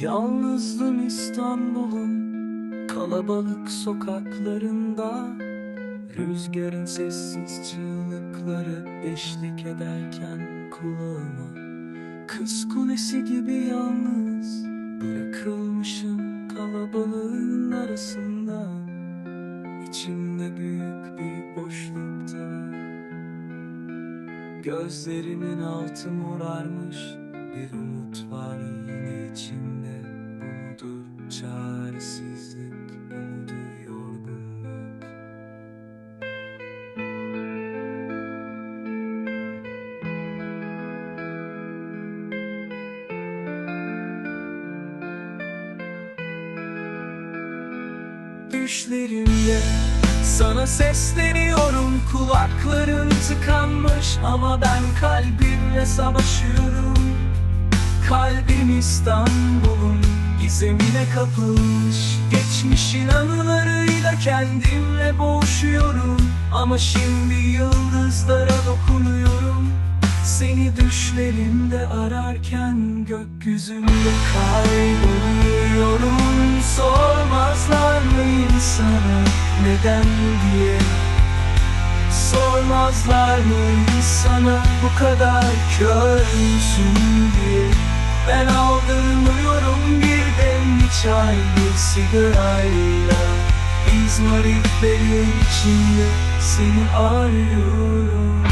Yalnızdım İstanbul'un kalabalık sokaklarında Rüzgarın sessiz çığlıkları eşlik ederken kulağıma Kız kulesi gibi yalnız bırakılmışım kalabalığın arasında. İçimde büyük bir boşlukta Gözlerimin altı morarmış çaresizlik, Düşlerimle sana sesleniyorum Kulakların tıkanmış ama ben kalbimle savaşıyorum. Kalbim İstanbul'un gizemine kapılmış Geçmişin anılarıyla kendimle boğuşuyorum. Ama şimdi yıldızlara dokunuyorum. Seni düşlerimde ararken gökyüzünde kayboluyorum. Sormazlar mı insana neden diye? Sormazlar mı insana bu kadar kör müsün diye? Ben sigarayla İzmaritlerin içinde seni arıyorum